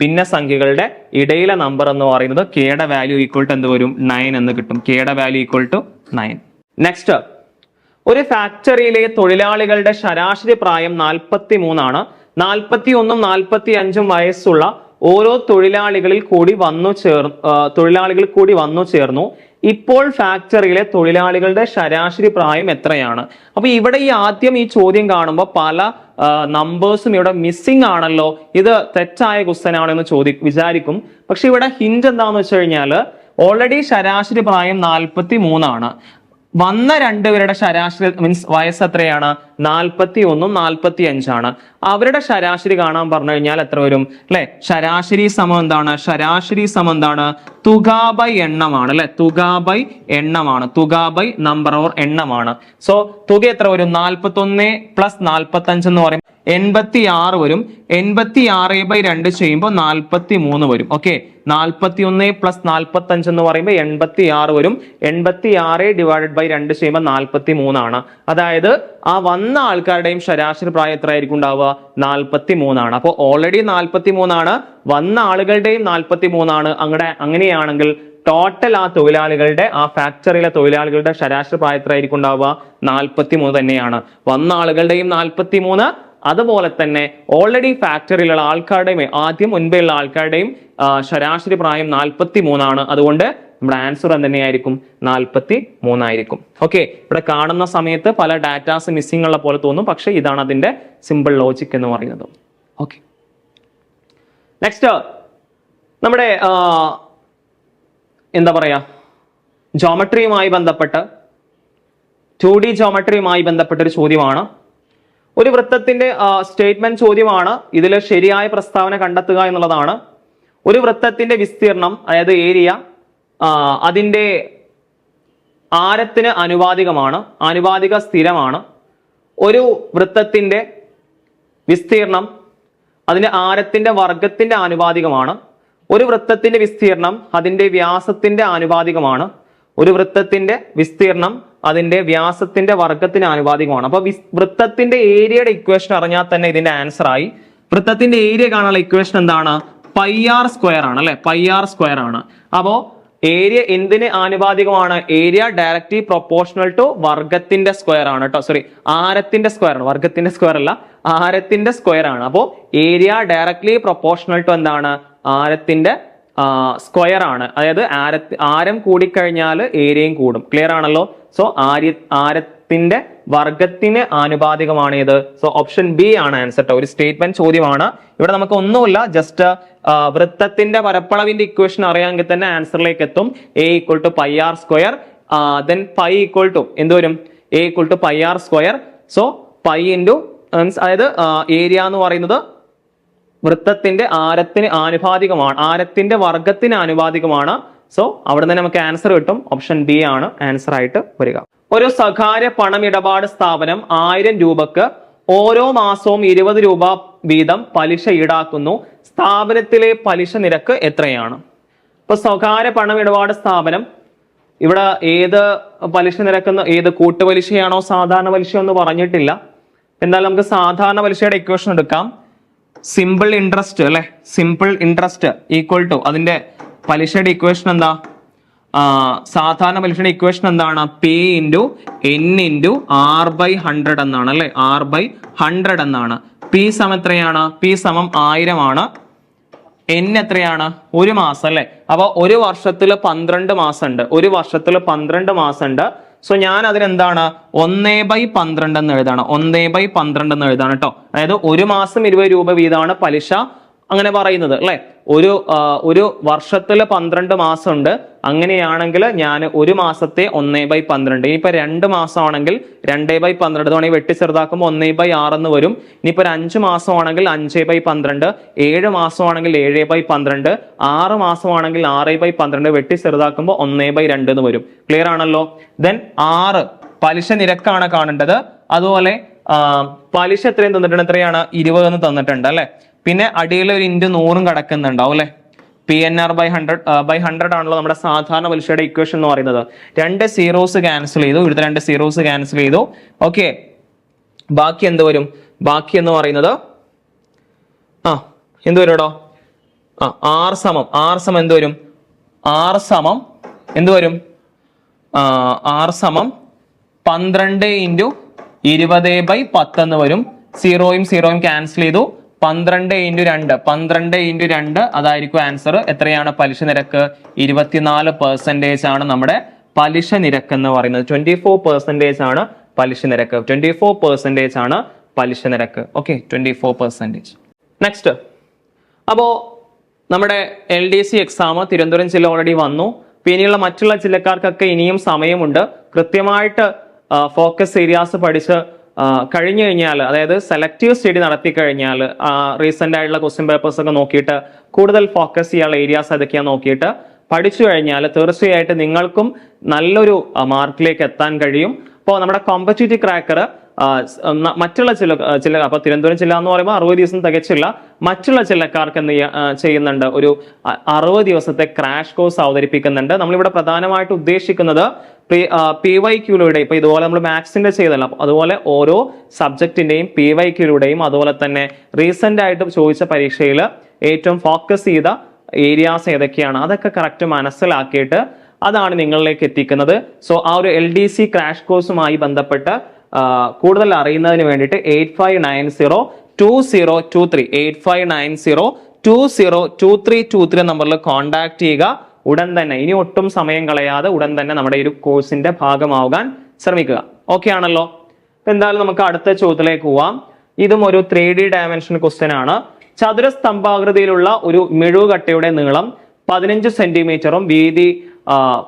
ഭിന്നസംഖ്യയിലെ ഭിന്നസംഖ്യകളുടെ ഇടയിലെ നമ്പർ എന്ന് പറയുന്നത് കെയുടെ വാല്യൂ ഈക്വൽ ടു എന്ത് വരും? നയൻ എന്ന് കിട്ടും. കെയുടെ value equal to nine next ഒരു ഫാക്ടറിയിലെ തൊഴിലാളികളുടെ ശരാശരി പ്രായം നാൽപ്പത്തി മൂന്നാണ് നാൽപ്പത്തി ഒന്നും നാൽപ്പത്തി അഞ്ചും വയസ്സുള്ള ഓരോ തൊഴിലാളികളിൽ കൂടി വന്നു ചേർ തൊഴിലാളികൾ കൂടി വന്നു ചേർന്നു. ഇപ്പോൾ ഫാക്ടറിയിലെ തൊഴിലാളികളുടെ ശരാശരി പ്രായം എത്രയാണ്? അപ്പൊ ഇവിടെ ഈ ആദ്യം ഈ ചോദ്യം കാണുമ്പോൾ പല നമ്പേഴ്സും ഇവിടെ മിസ്സിംഗ് ആണല്ലോ. ഇത് തെറ്റായ ക്വസ്റ്റൻ ആണെന്ന് ചോദി വിചാരിക്കും. പക്ഷെ ഇവിടെ ഹിന്റ് എന്താണെന്ന് വെച്ച് കഴിഞ്ഞാൽ ഓൾറെഡി ശരാശരി പ്രായം നാൽപ്പത്തി മൂന്നാണ് വന്ന രണ്ടുപേരുടെ ശരാശരി മീൻസ് വയസ്സ് എത്രയാണ്? നാൽപ്പത്തി ഒന്നും നാൽപ്പത്തി അഞ്ചാണ് അവരുടെ ശരാശരി കാണാൻ പറഞ്ഞു കഴിഞ്ഞാൽ എത്ര വരും? അല്ലെ? ശരാശരി സമം എന്താണ്? ശരാശരി സമം എന്താണ്? തുക ബൈ എണ്ണമാണ് അല്ലെ? തുക ബൈ എണ്ണമാണ്. തുക ബൈ നമ്പർ ഓർ എണ്ണമാണ്. സോ തുക എത്ര വരും? നാൽപ്പത്തി ഒന്ന് പ്ലസ് നാൽപ്പത്തി അഞ്ച് എന്ന് പറയും എൺപത്തി ആറ് വരും. എൺപത്തി ആറ് ബൈ രണ്ട് ചെയ്യുമ്പോൾ നാൽപ്പത്തി മൂന്ന് വരും. ഓക്കെ നാൽപ്പത്തി ഒന്ന് പ്ലസ് നാൽപ്പത്തി അഞ്ച് എന്ന് പറയുമ്പോൾ എൺപത്തി ആറ് വരും. എൺപത്തി ആറ് ഡിവൈഡഡ് ബൈ രണ്ട് ചെയ്യുമ്പോൾ നാൽപ്പത്തി മൂന്നാണ് അതായത് ആ വന്ന ആൾക്കാരുടെയും ശരാശരി പ്രായം എത്രയായിരിക്കും ഉണ്ടാവുക? നാൽപ്പത്തി മൂന്നാണ് അപ്പോൾ ഓൾറെഡി നാൽപ്പത്തി മൂന്നാണ് വന്ന ആളുകളുടെയും നാൽപ്പത്തി മൂന്നാണ് അങ്ങടെ അങ്ങനെയാണെങ്കിൽ ടോട്ടൽ ആ തൊഴിലാളികളുടെ ആ ഫാക്ടറിയിലെ തൊഴിലാളികളുടെ ശരാശരി പ്രായത്തിലായിരിക്കും ഉണ്ടാവുക? നാൽപ്പത്തി മൂന്ന് തന്നെയാണ്. വന്ന ആളുകളുടെയും നാൽപ്പത്തി മൂന്ന് അതുപോലെ തന്നെ ഓൾറെഡി ഫാക്ടറിയിലുള്ള ആൾക്കാരുടെയും ആദ്യം മുൻപെയുള്ള ആൾക്കാരുടെയും ശരാശരി പ്രായം നാൽപ്പത്തി മൂന്നാണ് അതുകൊണ്ട് നമ്മുടെ ആൻസർ തന്നെയായിരിക്കും നാൽപ്പത്തി മൂന്നായിരിക്കും ഓക്കെ ഇവിടെ കാണുന്ന സമയത്ത് പല ഡാറ്റാസ് മിസ്സിംഗ് ഉള്ള പോലെ തോന്നും. പക്ഷേ ഇതാണ് അതിന്റെ സിമ്പിൾ ലോജിക് എന്ന് പറയുന്നത്. ഓക്കെ നെക്സ്റ്റ് നമ്മുടെ എന്താ പറയാ? ജോമട്രിയുമായി ബന്ധപ്പെട്ട് ടു ഡി ജോമട്രിയുമായി ബന്ധപ്പെട്ട ഒരു ചോദ്യമാണ്. ഒരു വൃത്തത്തിന്റെ സ്റ്റേറ്റ്മെന്റ് ചോദ്യമാണ്. ഇതിൽ ശരിയായ പ്രസ്താവന കണ്ടെത്തുക എന്നുള്ളതാണ്. ഒരു വൃത്തത്തിന്റെ വിസ്തീർണം അതായത് ഏരിയ അതിന്റെ ആരത്തിന് അനുപാതികമാണ് ആനുപാതിക സ്ഥിരമാണ്. ഒരു വൃത്തത്തിന്റെ വിസ്തീർണം അതിന്റെ ആരത്തിന്റെ വർഗത്തിന്റെ ആനുപാതികമാണ്. ഒരു വൃത്തത്തിന്റെ വിസ്തീർണം അതിന്റെ വ്യാസത്തിന്റെ ആനുപാതികമാണ്. ഒരു വൃത്തത്തിന്റെ വിസ്തീർണം അതിന്റെ വ്യാസത്തിന്റെ വർഗത്തിന് ആനുപാതികമാണ്. അപ്പൊ വൃത്തത്തിന്റെ ഏരിയയുടെ ഇക്വേഷൻ അറിഞ്ഞാൽ തന്നെ ഇതിന്റെ ആൻസർ ആയി. വൃത്തത്തിന്റെ ഏരിയ കാണാനുള്ള ഇക്വേഷൻ എന്താണ്? പൈ ആർ സ്ക്വയർ ആണ് അല്ലെ? പൈ ആർ സ്ക്വയർ ആണ്. അപ്പോ ഏരിയ എന്തിന് ആനുപാതികമാണ്? ഏരിയ ഡയറക്റ്റ് പ്രൊപ്പോർഷണൽ ടു വർഗത്തിന്റെ സ്ക്വയർ ആണ് കേട്ടോ സോറി ആരത്തിന്റെ സ്ക്വയർ ആണ്. വർഗത്തിന്റെ സ്ക്വയർ അല്ല ആരത്തിന്റെ സ്ക്വയർ ആണ്. അപ്പോ ഏരിയ ഡയറക്ട്ലി പ്രൊപ്പോർഷണൽ ടു എന്താണ്? ആരത്തിന്റെ സ്ക്വയർ ആണ്. അതായത് ആര ആരം കൂടിക്കഴിഞ്ഞാൽ ഏരിയയും കൂടും. ക്ലിയർ ആണല്ലോ? സോ ആര്യ ആരത്തിന്റെ വർഗത്തിന് ആനുപാതികമാണ് ഇത്. സോ ഓപ്ഷൻ ബി ആണ് ആൻസർ കേട്ടോ ഒരു സ്റ്റേറ്റ്മെന്റ് ചോദ്യമാണ്. ഇവിടെ നമുക്ക് ഒന്നുമില്ല. ജസ്റ്റ് വൃത്തത്തിന്റെ പരപ്പളവിന്റെ ഇക്വേഷൻ അറിയാമെങ്കിൽ തന്നെ ആൻസറിലേക്ക് എത്തും. A equal to pi R square then pi equal to എന്ത് വരും? A equal to pi R square so pi into അതായത് ഏരിയ എന്ന് പറയുന്നത് വൃത്തത്തിന്റെ ആരത്തിന് ആനുപാതികമാണ് ആരത്തിന്റെ വർഗത്തിന് ആനുപാതികമാണ്. സോ അവിടെ തന്നെ നമുക്ക് ആൻസർ കിട്ടും. ഓപ്ഷൻ ബി ആണ് ആൻസർ ആയിട്ട് വരിക. ഒരു സ്വകാര്യ പണമിടപാട് സ്ഥാപനം ആയിരം രൂപക്ക് ഓരോ മാസവും ഇരുപത് രൂപ വീതം പലിശ ഈടാക്കുന്നു. സ്ഥാപനത്തിലെ പലിശ നിരക്ക് എത്രയാണ്? ഇപ്പൊ സ്വകാര്യ പണമിടപാട് സ്ഥാപനം ഇവിടെ ഏത് പലിശ നിരക്കുന്ന ഏത് കൂട്ടുപലിശയാണോ സാധാരണ പലിശയോ എന്ന് പറഞ്ഞിട്ടില്ല. എന്നാൽ നമുക്ക് സാധാരണ പലിശയുടെ ഇക്വേഷൻ എടുക്കാം. സിമ്പിൾ ഇൻട്രസ്റ്റ് അല്ലെ? സിമ്പിൾ ഇൻട്രസ്റ്റ് ഈക്വൽ ടു അതിന്റെ പലിശയുടെ ഇക്വേഷൻ എന്താ? സാധാരണ പലിശയുടെ ഇക്വേഷൻ എന്താണ്? P into N into R by hundred എന്നാണ് അല്ലെ? ആർ ബൈ ഹൺഡ്രഡ് എന്നാണ്. പി സമം എത്രയാണ്? പി സമം ആയിരം ആണ്. എൻ എത്രയാണ്? ഒരു മാസം അല്ലെ? അപ്പൊ ഒരു വർഷത്തിൽ പന്ത്രണ്ട് മാസം ഉണ്ട് ഒരു വർഷത്തിൽ പന്ത്രണ്ട് മാസം ഉണ്ട് സോ ഞാൻ അതിനെന്താണ് ഒന്നേ ബൈ പന്ത്രണ്ട് എന്ന് എഴുതാണ്. ഒന്നേ ബൈ പന്ത്രണ്ട് എന്ന് എഴുതാണ് കേട്ടോ അതായത് ഒരു മാസം ഇരുപത് രൂപ വീതമാണ് പലിശ അങ്ങനെ പറയുന്നത് അല്ലെ? ഒരു ഒരു വർഷത്തിൽ പന്ത്രണ്ട് മാസം ഉണ്ട് അങ്ങനെയാണെങ്കിൽ ഞാൻ ഒരു മാസത്തെ ഒന്നേ ബൈ പന്ത്രണ്ട്. ഇനിയിപ്പോൾ രണ്ട് മാസമാണെങ്കിൽ രണ്ടേ ബൈ പന്ത്രണ്ട്. തവണ വെട്ടി ചെറുതാക്കുമ്പോൾ ഒന്നേ ബൈ എന്ന് വരും. ഇനിയിപ്പോൾ ഒരു അഞ്ച് മാസമാണെങ്കിൽ അഞ്ചേ ബൈ പന്ത്രണ്ട്. ഏഴ് മാസമാണെങ്കിൽ ഏഴേ ബൈ പന്ത്രണ്ട്. ആറ് മാസമാണെങ്കിൽ ആറേ ബൈ പന്ത്രണ്ട്. വെട്ടി ചെറുതാക്കുമ്പോൾ ഒന്നേ ബൈ രണ്ട് എന്ന് വരും. ക്ലിയർ ആണല്ലോ? ദെൻ ആറ് പലിശ നിരക്കാണ് കാണേണ്ടത്. അതുപോലെ പലിശ എത്രയും തന്നിട്ടുണ്ട്? എത്രയാണ്? ഇരുപത് എന്ന് തന്നിട്ടുണ്ട് അല്ലെ? പിന്നെ അടിയിൽ ഒരു ഇന്റു നൂറും കിടക്കുന്നുണ്ടാവും അല്ലെ? P N R by hundred by hundred ആണല്ലോ നമ്മുടെ സാധാരണ പലിശയുടെ ഇക്വേഷൻ എന്ന് പറയുന്നത്. രണ്ട് സീറോസ് ക്യാൻസൽ ചെയ്തു. ഇവിടുത്തെ രണ്ട് സീറോസ് ക്യാൻസൽ ചെയ്തു. ഓക്കെ ബാക്കി എന്ത് വരും? ബാക്കി എന്ന് പറയുന്നത് ആ എന്ത് വരും എടോ ആ ആർ സമം ആർ സമം എന്ത് വരും? ആർ സമം എന്ത് വരും? ആർ സമം പന്ത്രണ്ട് ഇന്റു ഇരുപത് ബൈ പത്ത് എന്ന് വരും. സീറോയും സീറോയും ക്യാൻസൽ ചെയ്തു. പന്ത്രണ്ട് ഇന്റു രണ്ട്. പന്ത്രണ്ട് ഇന്റു രണ്ട് അതായിരിക്കും ആൻസർ എത്രയാണ് പലിശ നിരക്ക്? ഇരുപത്തിനാല് പെർസെന്റേജ് ആണ് നമ്മുടെ പലിശ നിരക്ക് എന്ന് പറയുന്നത്. ട്വന്റി ഫോർ പെർസെന്റേജ് ആണ് പലിശ നിരക്ക്. ട്വന്റി ഫോർ പെർസെന്റേജ് ആണ് പലിശ നിരക്ക്. Okay twenty four percentage next അപ്പോൾ നമ്മുടെ L D C exam Thiruvananthapuram ജില്ല ഓൾറെഡി വന്നു. ഇനിയുള്ള മറ്റുള്ള ജില്ലക്കാർക്കൊക്കെ ഇനിയും സമയമുണ്ട്. കൃത്യമായിട്ട് ഫോക്കസ് ഏരിയാസ് പഠിച്ച് കഴിഞ്ഞു കഴിഞ്ഞാൽ അതായത് സെലക്റ്റീവ് സ്റ്റഡി നടത്തി കഴിഞ്ഞാൽ റീസെന്റ് ആയിട്ടുള്ള ക്വസ്റ്റ്യൻ പേപ്പേഴ്സ് ഒക്കെ നോക്കിയിട്ട് കൂടുതൽ ഫോക്കസ് ചെയ്യാനുള്ള ഏരിയാസ് അതൊക്കെയാണ് നോക്കിയിട്ട് പഠിച്ചു കഴിഞ്ഞാൽ തീർച്ചയായിട്ടും നിങ്ങൾക്കും നല്ലൊരു മാർക്കിലേക്ക് എത്താൻ കഴിയും. അപ്പോൾ നമ്മുടെ കോമ്പറ്റേറ്റീവ് ക്രാക്കർ മറ്റുള്ള ചില ചില അപ്പൊ തിരുവനന്തപുരം ജില്ല എന്ന് പറയുമ്പോൾ അറുപത് ദിവസം തികച്ചില്ല. മറ്റുള്ള ജില്ലക്കാർക്ക് എന്ത് ചെയ്യുന്നുണ്ട്? ഒരു അറുപത് ദിവസത്തെ ക്രാഷ് കോഴ്സ് അവതരിപ്പിക്കുന്നുണ്ട്. നമ്മളിവിടെ പ്രധാനമായിട്ട് ഉദ്ദേശിക്കുന്നത് പി വൈ ക്യൂലൂടെ ഇപ്പൊ ഇതുപോലെ നമ്മൾ മാത്സിന്റെ ചെയ്തല്ലോ. അതുപോലെ ഓരോ സബ്ജക്റ്റിന്റെയും പി വൈ ക്യൂലൂടെയും അതുപോലെ തന്നെ റീസെന്റ് ആയിട്ട് ചോദിച്ച പരീക്ഷയിൽ ഏറ്റവും ഫോക്കസ് ചെയ്ത ഏരിയാസ് ഏതൊക്കെയാണ്? അതൊക്കെ കറക്റ്റ് മനസ്സിലാക്കിയിട്ട് അതാണ് നിങ്ങളിലേക്ക് എത്തിക്കുന്നത്. സോ ആ ഒരു എൽ ഡി സി ക്രാഷ് കോഴ്സുമായി ബന്ധപ്പെട്ട് കൂടുതൽ അറിയുന്നതിന് വേണ്ടിയിട്ട് eight five nine zero two zero two three eight five nine zero two zero two three two three നമ്പറിൽ കോൺടാക്ട് ചെയ്യുക. ഉടൻ തന്നെ ഇനി ഒട്ടും സമയം കളയാതെ ഉടൻ തന്നെ നമ്മുടെ ഒരു കോഴ്സിന്റെ ഭാഗമാവാൻ ശ്രമിക്കുക. ഓക്കെ ആണല്ലോ? എന്തായാലും നമുക്ക് അടുത്ത ചോദ്യത്തിലേക്ക് പോവാം. ഇതും ഒരു ത്രീ ഡി ഡയമെൻഷൻ ക്വസ്റ്റ്യൻ ആണ്. ചതുരസ്തംഭാകൃതിയിലുള്ള ഒരു മെഴുകട്ടയുടെ നീളം പതിനഞ്ച് സെന്റിമീറ്ററും വീതി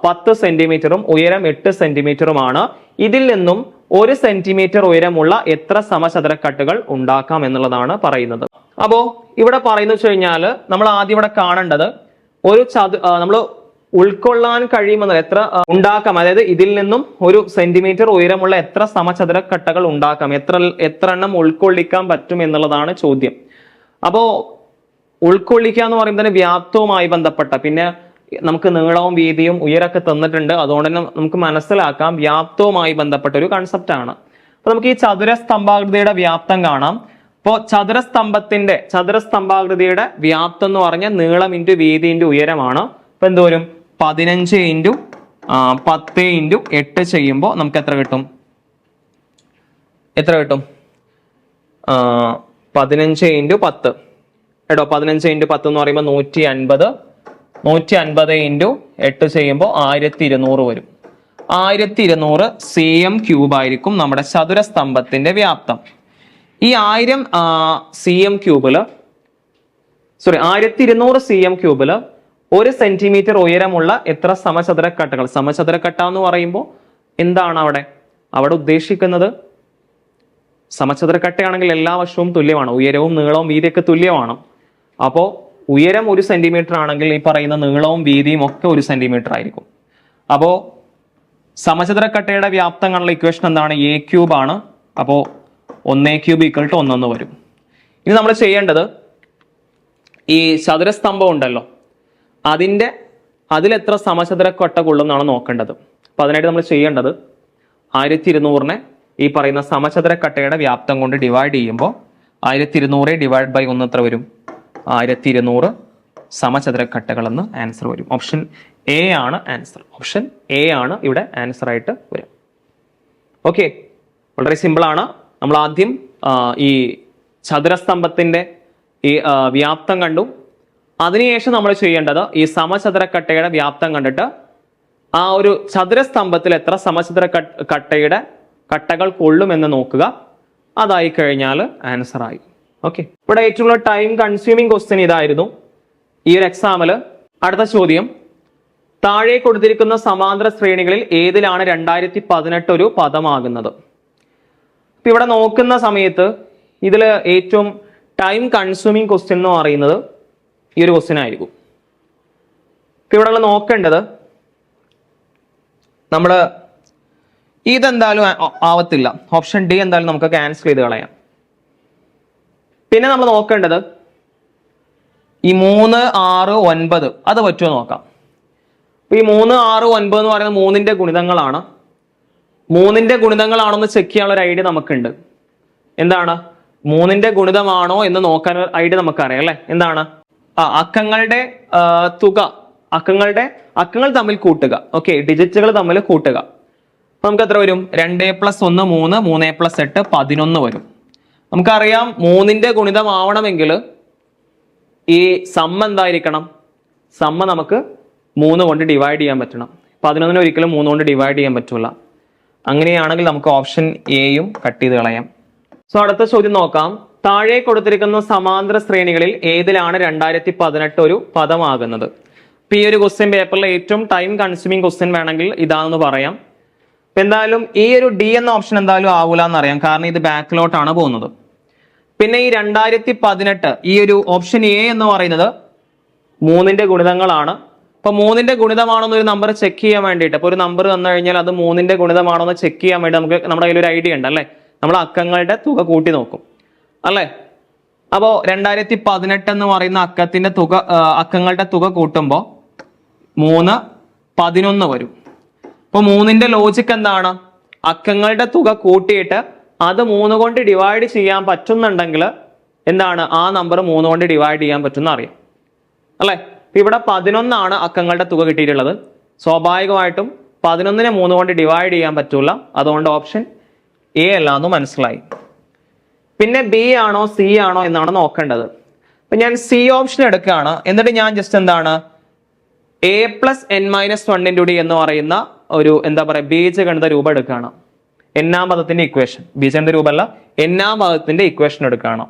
പത്ത് സെന്റിമീറ്ററും ഉയരം എട്ട് സെന്റിമീറ്ററുമാണ് ഇതിൽ നിന്നും ഒരു സെന്റിമീറ്റർ ഉയരമുള്ള എത്ര സമചതുരക്കട്ടുകൾ ഉണ്ടാക്കാം എന്നുള്ളതാണ് പറയുന്നത്. അപ്പോ ഇവിടെ പറയുന്നത് വെച്ച് കഴിഞ്ഞാൽ നമ്മൾ ആദ്യം ഇവിടെ കാണേണ്ടത് ഒരു ചതു നമ്മൾ ഉൾക്കൊള്ളാൻ കഴിയുമെന്ന് എത്ര ഉണ്ടാക്കാം. അതായത് ഇതിൽ നിന്നും ഒരു സെന്റിമീറ്റർ ഉയരമുള്ള എത്ര സമചതുരക്കട്ടകൾ ഉണ്ടാക്കാം. എത്ര എത്ര എണ്ണം ഉൾക്കൊള്ളിക്കാൻ പറ്റും എന്നുള്ളതാണ് ചോദ്യം. അപ്പോ ഉൾക്കൊള്ളിക്കുക എന്ന് പറയുമ്പോൾ തന്നെ വ്യാപ്തവുമായി ബന്ധപ്പെട്ട പിന്നെ നമുക്ക് നീളവും വീതിയും ഉയരൊക്കെ തന്നിട്ടുണ്ട്. അതുകൊണ്ട് തന്നെ നമുക്ക് മനസ്സിലാക്കാം വ്യാപ്തവുമായി ബന്ധപ്പെട്ട ഒരു കൺസെപ്റ്റ് ആണ്. അപ്പൊ നമുക്ക് ഈ ചതുരസ്തംഭാകൃതിയുടെ വ്യാപ്തം കാണാം. അപ്പോൾ ചതുരസ്തംഭത്തിന്റെ ചതുരസ്തംഭാകൃതിയുടെ വ്യാപ്തം എന്ന് പറഞ്ഞാൽ നീളം ഇന്റു വീതി ഇന്റു ഉയരമാണ്. അപ്പൊ എന്ത് വരും? പതിനഞ്ച് ഇന്റു പത്ത് ഇന്റു എട്ട് ചെയ്യുമ്പോൾ നമുക്ക് എത്ര കിട്ടും? എത്ര കിട്ടും? പതിനഞ്ച് ഇന്റു പത്ത്. എടോ പതിനഞ്ച് ഇന്റു പത്ത് എന്ന് പറയുമ്പോൾ നൂറ്റി അൻപത്. നൂറ്റി അൻപത് ഇന്റു എട്ട് ചെയ്യുമ്പോൾ ആയിരത്തി ഇരുന്നൂറ് വരും. ആയിരത്തി ഇരുന്നൂറ് സി എം ക്യൂബ് ആയിരിക്കും നമ്മുടെ ചതുരസ്തംഭത്തിന്റെ വ്യാപ്തം. ഈ ആയിരം സി എം ക്യൂബിൽ സോറി ആയിരത്തി ഇരുന്നൂറ് സി എം ക്യൂബിൽ ഒരു സെന്റിമീറ്റർ ഉയരമുള്ള എത്ര സമചതുരക്കട്ടകൾ? സമചതുരക്കട്ട എന്ന് പറയുമ്പോൾ എന്താണ് അവിടെ? അവിടെ ഉദ്ദേശിക്കുന്നത് സമചതുരക്കട്ടയാണെങ്കിൽ എല്ലാ വശവും തുല്യമാണ്. ഉയരവും നീളവും വീതിയൊക്കെ തുല്യമാണ്. അപ്പോൾ ഉയരം ഒരു സെന്റിമീറ്റർ ആണെങ്കിൽ ഈ പറയുന്ന നീളവും വീതിയും ഒക്കെ ഒരു സെന്റിമീറ്റർ ആയിരിക്കും. അപ്പോൾ സമചതുരക്കട്ടയുടെ വ്യാപ്തം ഇക്വേഷൻ എന്താണ്? എ ക്യൂബ് ആണ്. അപ്പോൾ ഒന്നേ ക്യൂബ് ഈക്വൽ ടു ഒന്നെന്ന് വരും. ഇനി നമ്മൾ ചെയ്യേണ്ടത് ഈ ചതുരസ്തംഭം ഉണ്ടല്ലോ. അതിന്റെ അതിലെത്ര സമചതുരക്കട്ട കൊള്ളുമെന്നാണ് നോക്കേണ്ടത്. അപ്പോൾ അതിനായിട്ട് നമ്മൾ ചെയ്യേണ്ടത് ആയിരത്തി ഇരുന്നൂറിനെ ഈ പറയുന്ന സമചതുരക്കട്ടയുടെ വ്യാപ്തം കൊണ്ട് ഡിവൈഡ് ചെയ്യുമ്പോൾ ആയിരത്തി ഇരുന്നൂറ് ഡിവൈഡ് ബൈ ഒന്ന് എത്ര വരും? ആയിരത്തി ഇരുന്നൂറ് എന്ന് ആൻസർ വരും. ഓപ്ഷൻ എ ആണ് ആൻസർ ഓപ്ഷൻ എ ആണ് ഇവിടെ ആൻസർ ആയിട്ട് വരും ഓക്കെ വളരെ സിമ്പിൾ ആണ്. നമ്മൾ ആദ്യം ഈ ചതുരസ്തംഭത്തിന്റെ ഈ വ്യാപ്തം കണ്ടു. അതിനുശേഷം നമ്മൾ ചെയ്യേണ്ടത് ഈ സമചതുരക്കട്ടയുടെ വ്യാപ്തം കണ്ടിട്ട് ആ ഒരു ചതുരസ്തംഭത്തിൽ എത്ര സമചതുര കട്ട്- കട്ടയുടെ കട്ടകൾ കൊള്ളുമെന്ന് നോക്കുക. അതായി കഴിഞ്ഞാൽ ആൻസർ ആയി. ഓക്കെ ഇവിടെ ഏറ്റവും കൂടുതൽ ടൈം കൺസ്യൂമിങ് ക്വസ്റ്റ്യൻ ഇതായിരുന്നു. ഈ ഒരു എക്സാമിൽ അടുത്ത ചോദ്യം. താഴെ കൊടുത്തിരിക്കുന്ന സമാന്തര ശ്രേണികളിൽ ഏതിലാണ് രണ്ടായിരത്തി പതിനെട്ട് ഒരു പദമാകുന്നത്? ഇപ്പൊ ഇവിടെ നോക്കുന്ന സമയത്ത് ഇതിൽ ഏറ്റവും ടൈം കൺസ്യൂമിങ് ക്വസ്റ്റ്യൻ എന്ന് പറയുന്നത് ഈ ഒരു ക്വസ്റ്റ്യൻ ആയിരിക്കും. ഇപ്പൊ ഇവിടെ നോക്കേണ്ടത് നമ്മൾ ഇതെന്തായാലും ആവത്തില്ല. ഓപ്ഷൻ ഡി എന്തായാലും നമുക്ക് ക്യാൻസൽ ചെയ്ത് കളയാം. പിന്നെ നമ്മൾ നോക്കേണ്ടത് ഈ മൂന്ന് ആറ് ഒൻപത്. അത് പറ്റുമോ നോക്കാം. ഈ മൂന്ന് ആറ് ഒൻപത് എന്ന് പറയുന്നത് മൂന്നിന്റെ ഗുണിതങ്ങളാണ്. മൂന്നിന്റെ ഗുണിതങ്ങളാണോ എന്ന് ചെക്ക് ചെയ്യാനുള്ള ഒരു ഐഡിയ നമുക്കുണ്ട്. എന്താണ്? മൂന്നിന്റെ ഗുണിതമാണോ എന്ന് നോക്കാൻ ഐഡിയ നമുക്കറിയാം അല്ലെ? എന്താണ്? ആ അക്കങ്ങളുടെ തുക. അക്കങ്ങളുടെ അക്കങ്ങൾ തമ്മിൽ കൂട്ടുക. ഓക്കെ ഡിജിറ്റുകൾ തമ്മിൽ കൂട്ടുക. നമുക്ക് എത്ര വരും? രണ്ട് പ്ലസ് ഒന്ന് മൂന്ന് മൂന്ന് പ്ലസ് എട്ട് പതിനൊന്ന് വരും. നമുക്കറിയാം മൂന്നിന്റെ ഗുണിതമാവണമെങ്കിൽ ഈ സമ്മ എന്തായിരിക്കണം? സമ്മ നമുക്ക് മൂന്ന് കൊണ്ട് ഡിവൈഡ് ചെയ്യാൻ പറ്റണം. പതിനൊന്നിന് ഒരിക്കലും മൂന്ന് കൊണ്ട് ഡിവൈഡ് ചെയ്യാൻ പറ്റില്ല അങ്ങനെയാണെങ്കിൽ നമുക്ക് ഓപ്ഷൻ എയും കട്ട് ചെയ്ത് കളയാം. സോ അടുത്ത ചോദ്യം നോക്കാം. താഴെ കൊടുത്തിരിക്കുന്ന സമാന്തര ശ്രേണികളിൽ ഏതിലാണ് രണ്ടായിരത്തി പതിനെട്ട് ഒരു പദമാകുന്നത്? ഈ ഒരു ക്വസ്റ്റ്യൻ പേപ്പറിൽ ഏറ്റവും ടൈം കൺസ്യൂമിങ് ക്വസ്റ്റ്യൻ വേണമെങ്കിൽ ഇതാണെന്ന് പറയാം. ഇപ്പൊ എന്തായാലും ഈ ഒരു ഡി എന്ന ഓപ്ഷൻ എന്തായാലും ആവൂല എന്നറിയാം കാരണം ഇത് ബാക്കിലോട്ടാണ് പോകുന്നത്. പിന്നെ ഈ രണ്ടായിരത്തി പതിനെട്ട് ഈ ഒരു ഓപ്ഷൻ എ എന്ന് പറയുന്നത് മൂന്നിന്റെ ഗുണിതങ്ങളാണ്. അപ്പൊ മൂന്നിന്റെ ഗുണിതമാണോ എന്നൊരു നമ്പർ ചെക്ക് ചെയ്യാൻ വേണ്ടിയിട്ട്. അപ്പൊ ഒരു നമ്പർ തന്നു കഴിഞ്ഞാൽ അത് മൂന്നിന്റെ ഗുണിതമാണോ എന്ന് ചെക്ക് ചെയ്യാൻ വേണ്ടി നമുക്ക് നമ്മുടെ കയ്യിൽ ഒരു ഐഡിയ ഉണ്ട് അല്ലേ? നമ്മൾ അക്കങ്ങളുടെ തുക കൂട്ടി നോക്കും. അല്ലേ? അപ്പോ രണ്ടായിരത്തി പതിനെട്ട് എന്ന് പറയുന്ന അക്കത്തിന്റെ തുക അക്കങ്ങളുടെ തുക കൂട്ടുമ്പോൾ മൂന്ന് പതിനൊന്ന് വരും. അപ്പൊ മൂന്നിന്റെ ലോജിക്ക് എന്താണ്? അക്കങ്ങളുടെ തുക കൂട്ടിയിട്ട് അത് മൂന്ന് കൊണ്ട് ഡിവൈഡ് ചെയ്യാൻ പറ്റുന്നുണ്ടെങ്കിൽ എന്താണ്? ആ നമ്പർ മൂന്ന് കൊണ്ട് ഡിവൈഡ് ചെയ്യാൻ പറ്റുന്ന അറിയാം. അല്ലെ? ഇപ്പൊ ഇവിടെ പതിനൊന്നാണ് അക്കങ്ങളുടെ തുക കിട്ടിയിട്ടുള്ളത്. സ്വാഭാവികമായിട്ടും പതിനൊന്നിനെ മൂന്ന് കൊണ്ട് ഡിവൈഡ് ചെയ്യാൻ പറ്റൂല. അതുകൊണ്ട് ഓപ്ഷൻ എ അല്ല എന്ന് മനസ്സിലായി. പിന്നെ ബി ആണോ സി ആണോ എന്നാണ് നോക്കേണ്ടത്. അപ്പൊ ഞാൻ സി ഓപ്ഷൻ എടുക്കുകയാണ്. എന്നിട്ട് ഞാൻ ജസ്റ്റ് എന്താണ്? എ പ്ലസ് എൻ മൈനസ് വണ്ണിന്റെ എന്ന് പറയുന്ന ഒരു എന്താ പറയുക ബീജഗണിത രൂപം എടുക്കുകയാണ്. എന്നാം പദത്തിന്റെ ഇക്വേഷൻ ബീജഗണിത രൂപമല്ല എന്നാം പദത്തിന്റെ ഇക്വേഷൻ എടുക്കുകയാണ്.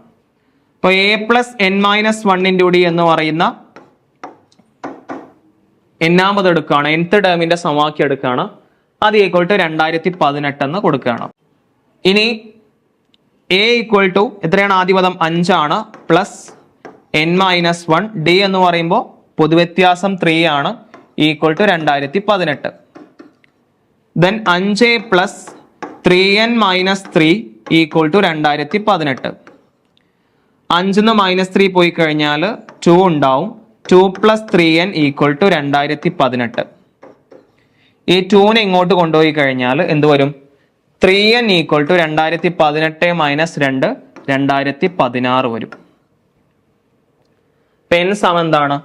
അപ്പൊ എ പ്ലസ് എൻ മൈനസ് വണ്ണിന്റെ ഡി എന്ന് പറയുന്ന എന്നാമത് എടുക്കുകയാണ് എൻത്ത് ടേമിന്റെ സമവാക്യം എടുക്കുകയാണ്. അത് ഈക്വൽ ടു രണ്ടായിരത്തി പതിനെട്ട് എന്ന് കൊടുക്കുകയാണ്. ഇനി എ ഈക്വൽ ടു എത്രയാണ് ആദ്യ പദം? അഞ്ചാണ്. Plus N minus one D എന്ന് പറയുമ്പോൾ പൊതുവ്യത്യാസം ത്രീ ആണ് ഈക്വൽ ടു രണ്ടായിരത്തി പതിനെട്ട് ദെൻ അഞ്ച് plus three N minus three equal to രണ്ടായിരത്തി പതിനെട്ട്. അഞ്ചിന്ന് മൈനസ് ത്രീ പോയി കഴിഞ്ഞാൽ ടു ഉണ്ടാവും. Two plus three N equal to രണ്ടായിരത്തി പതിനെട്ട്. ഈ ടൂനെ ഇങ്ങോട്ട് കൊണ്ടുപോയി കഴിഞ്ഞാൽ എന്ത് വരും? ത്രീ എൻ ഈക്വൽ ടു രണ്ടായിരത്തി പതിനെട്ട് മൈനസ് രണ്ട് രണ്ടായിരത്തി പതിനാറ് വരും. എൻ സമം എന്താണ്?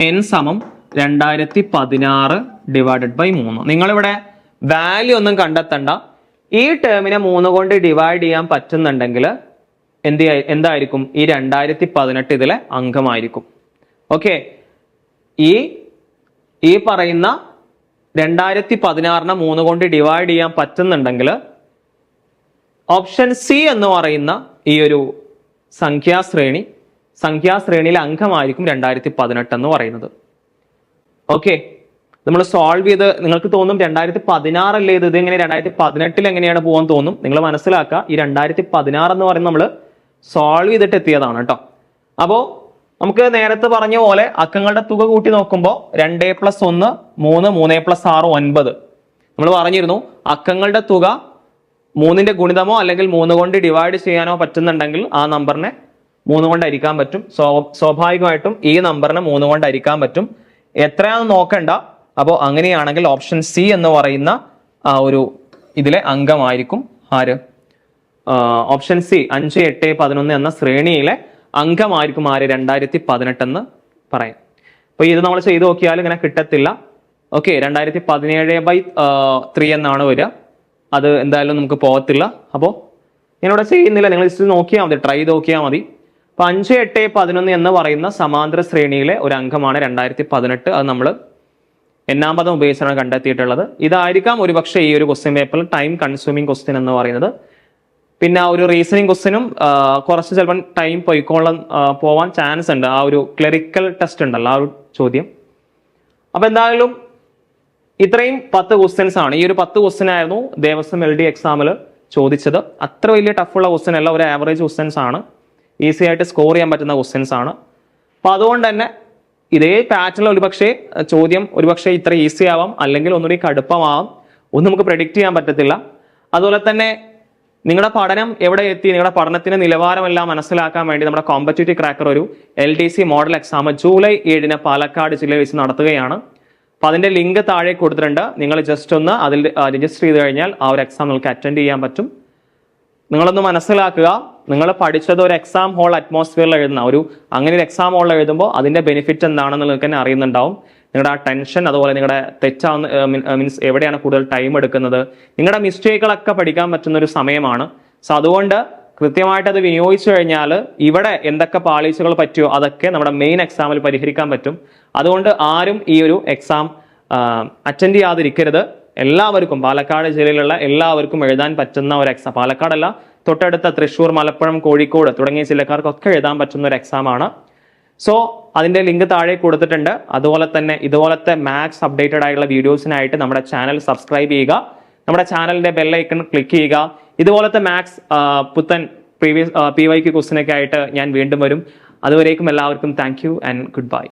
എൻ സമം രണ്ടായിരത്തി പതിനാറ് ഡിവൈഡഡ് ബൈ മൂന്ന്. നിങ്ങളിവിടെ വാല്യൂ ഒന്നും കണ്ടെത്തണ്ട. ഈ ടേമിനെ മൂന്ന് കൊണ്ട് ഡിവൈഡ് ചെയ്യാൻ പറ്റുന്നുണ്ടെങ്കിൽ എന്ത് എന്തായിരിക്കും? ഈ രണ്ടായിരത്തി പതിനെട്ട് ഇതിലെ അംഗമായിരിക്കും. ഓക്കെ ഈ ഈ പറയുന്ന രണ്ടായിരത്തി പതിനാറിനെ മൂന്ന് കൊണ്ട് ഡിവൈഡ് ചെയ്യാൻ പറ്റുന്നുണ്ടെങ്കിൽ ഓപ്ഷൻ സി എന്ന് പറയുന്ന ഈ ഒരു സംഖ്യാശ്രേണി സംഖ്യാശ്രേണിയിലെ അംഗമായിരിക്കും രണ്ടായിരത്തി പതിനെട്ട് എന്ന് പറയുന്നത്. ഓക്കെ നമ്മൾ സോൾവ് ചെയ്ത് നിങ്ങൾക്ക് തോന്നും രണ്ടായിരത്തി പതിനാറല്ലേ ഇത്? ഇത് എങ്ങനെ രണ്ടായിരത്തി പതിനെട്ടിൽ എങ്ങനെയാണ് പോകാൻ തോന്നും? നിങ്ങൾ മനസ്സിലാക്കുക ഈ രണ്ടായിരത്തി പതിനാറ് എന്ന് പറയുന്നത് നമ്മൾ സോൾവ് ചെയ്തിട്ട് എത്തിയതാണ് കേട്ടോ. അപ്പോൾ നമുക്ക് നേരത്തെ പറഞ്ഞ പോലെ അക്കങ്ങളുടെ തുക കൂട്ടി നോക്കുമ്പോൾ രണ്ട് പ്ലസ് ഒന്ന് മൂന്ന് മൂന്ന് പ്ലസ് ആറ് ഒൻപത്. നമ്മൾ പറഞ്ഞിരുന്നു അക്കങ്ങളുടെ തുക മൂന്നിന്റെ ഗുണിതമോ അല്ലെങ്കിൽ മൂന്ന് കൊണ്ട് ഡിവൈഡ് ചെയ്യാനോ പറ്റുന്നുണ്ടെങ്കിൽ ആ നമ്പറിനെ മൂന്ന് കൊണ്ട് അരിക്കാൻ പറ്റും സ്വാഭാവികമായിട്ടും ഈ നമ്പറിനെ മൂന്ന് കൊണ്ട് അരിക്കാൻ പറ്റും. എത്രയാണെന്ന് നോക്കണ്ട. അപ്പോൾ അങ്ങനെയാണെങ്കിൽ ഓപ്ഷൻ സി എന്ന് പറയുന്ന ആ ഒരു ഇതിലെ അംഗമായിരിക്കും. ആര്? ഓപ്ഷൻ സി അഞ്ച് എട്ട് പതിനൊന്ന് എന്ന ശ്രേണിയിലെ അംഗമായിരിക്കും ആര്? രണ്ടായിരത്തി പതിനെട്ട് എന്ന് പറയാം. അപ്പോൾ ഇത് നമ്മൾ ചെയ്തു നോക്കിയാൽ ഇങ്ങനെ കിട്ടത്തില്ല. ഓക്കെ രണ്ടായിരത്തി പതിനേഴ് ബൈ ത്രീ എന്നാണ് വരിക. അത് എന്തായാലും നമുക്ക് പോകത്തില്ല. അപ്പോൾ ഞാനിവിടെ ചെയ്യുന്നില്ല. നിങ്ങൾ ജസ്റ്റ് നോക്കിയാൽ മതി. ട്രൈ ചെയ്ത് നോക്കിയാൽ മതി. അപ്പൊ അഞ്ച് എട്ട് പതിനൊന്ന് എന്ന് പറയുന്ന സമാന്തര ശ്രേണിയിലെ ഒരു അംഗമാണ് രണ്ടായിരത്തി പതിനെട്ട് അത് നമ്മൾ എന്നാം പദം ഉപയോഗിച്ചാണ് കണ്ടെത്തിയിട്ടുള്ളത്. ഇതായിരിക്കാം ഒരുപക്ഷെ ഈ ഒരു ക്വസ്റ്റ്യൻ പേപ്പറിൽ ടൈം കൺസ്യൂമിങ് ക്വസ്റ്റ്യൻ എന്ന് പറയുന്നത്. പിന്നെ ആ ഒരു റീസണിങ് ക്വസ്റ്റ്യനും കുറച്ച് ചിലപ്പോൾ ടൈം പോയിക്കോളാൻ പോവാൻ ചാൻസ് ഉണ്ട്. ആ ഒരു ക്ലറിക്കൽ ടെസ്റ്റ് ഉണ്ടല്ലോ ആ ഒരു ചോദ്യം. അപ്പൊ എന്തായാലും ഇത്രയും പത്ത് ക്വസ്റ്റ്യൻസ് ആണ്. ഈ ഒരു പത്ത് ക്വസ്റ്റ്യൻ ആയിരുന്നു ദേവസ്വം എൽ ഡി എക്സാമിൽ ചോദിച്ചത്. അത്ര വലിയ ടഫുള്ള ക്വസ്റ്റ്യൻ അല്ല ഒരു ആവറേജ് ക്വസ്റ്റ്യൻസ് ആണ്. ഈസി ആയിട്ട് സ്കോർ ചെയ്യാൻ പറ്റുന്ന ക്വസ്റ്റ്യൻസ് ആണ്. അപ്പൊ അതുകൊണ്ട് തന്നെ ഇതേ പാറ്റേണിൽ ഒരുപക്ഷെ ചോദ്യം ഒരുപക്ഷെ ഇത്ര ഈസി ആവാം അല്ലെങ്കിൽ ഒന്നുകൂടി കടുപ്പമാവാം. ഒന്നും നമുക്ക് പ്രഡിക്റ്റ് ചെയ്യാൻ പറ്റത്തില്ല. അതുപോലെ തന്നെ നിങ്ങളുടെ പഠനം എവിടെ എത്തി നിങ്ങളുടെ പഠനത്തിന്റെ നിലവാരമെല്ലാം മനസ്സിലാക്കാൻ വേണ്ടി നമ്മുടെ കോമ്പറ്റേറ്റീവ് ക്രാക്കർ ഒരു L C model exam July ഏഴിന് പാലക്കാട് ജില്ലയിൽ വെച്ച് നടത്തുകയാണ്. അപ്പൊ അതിന്റെ ലിങ്ക് താഴെ കൊടുത്തിട്ടുണ്ട്. നിങ്ങൾ ജസ്റ്റ് ഒന്ന് അതിൽ രജിസ്റ്റർ ചെയ്ത് കഴിഞ്ഞാൽ ആ ഒരു എക്സാം നിങ്ങൾക്ക് അറ്റൻഡ് ചെയ്യാൻ പറ്റും. നിങ്ങളൊന്ന് മനസ്സിലാക്കുക. നിങ്ങൾ പഠിച്ചത് ഒരു എക്സാം ഹോൾ അറ്റ്മോസ്ഫിയറിൽ എഴുതുന്ന ഒരു അങ്ങനെ ഒരു എക്സാം ഹോളിൽ എഴുതുമ്പോൾ അതിന്റെ ബെനിഫിറ്റ് എന്താണെന്ന് നിങ്ങൾക്ക് തന്നെ അറിയുന്നുണ്ടാവും. നിങ്ങളുടെ ആ ടെൻഷൻ അതുപോലെ നിങ്ങളുടെ തെറ്റാവുന്ന മീൻസ് എവിടെയാണ് കൂടുതൽ ടൈം എടുക്കുന്നത്. നിങ്ങളുടെ മിസ്റ്റേക്കുകളൊക്കെ പഠിക്കാൻ പറ്റുന്ന ഒരു സമയമാണ്. സോ അതുകൊണ്ട് കൃത്യമായിട്ട് അത് വിനിയോഗിച്ചു കഴിഞ്ഞാൽ ഇവിടെ എന്തൊക്കെ പാളീസുകൾ പറ്റിയോ അതൊക്കെ നമ്മുടെ മെയിൻ എക്സാമിൽ പരിഹരിക്കാൻ പറ്റും. അതുകൊണ്ട് ആരും ഈ ഒരു എക്സാം അറ്റൻഡ് ചെയ്യാതിരിക്കരുത്. എല്ലാവർക്കും പാലക്കാട് ജില്ലയിലുള്ള എല്ലാവർക്കും എഴുതാൻ പറ്റുന്ന ഒരു എക്സാം പാലക്കാടല്ല തൊട്ടടുത്ത തൃശ്ശൂർ മലപ്പുറം കോഴിക്കോട് തുടങ്ങിയ ജില്ലക്കാർക്കൊക്കെ എഴുതാൻ പറ്റുന്ന ഒരു എക്സാം ആണ്. സോ അതിന്റെ ലിങ്ക് താഴെ കൊടുത്തിട്ടുണ്ട്. അതുപോലെ തന്നെ ഇതുപോലത്തെ മാത്സ് അപ്ഡേറ്റഡ് ആയിട്ടുള്ള വീഡിയോസിനായിട്ട് നമ്മുടെ ചാനൽ സബ്സ്ക്രൈബ് ചെയ്യുക. നമ്മുടെ ചാനലിന്റെ ബെല്ലൈക്കൺ ക്ലിക്ക് ചെയ്യുക. ഇതുപോലത്തെ മാത്സ് പുത്തൻ പ്രീവിയസ് പി വൈക്ക് ക്വസ്റ്റിനൊക്കെ ആയിട്ട് ഞാൻ വീണ്ടും വരും. അതുവരേക്കും എല്ലാവർക്കും thank you and good bye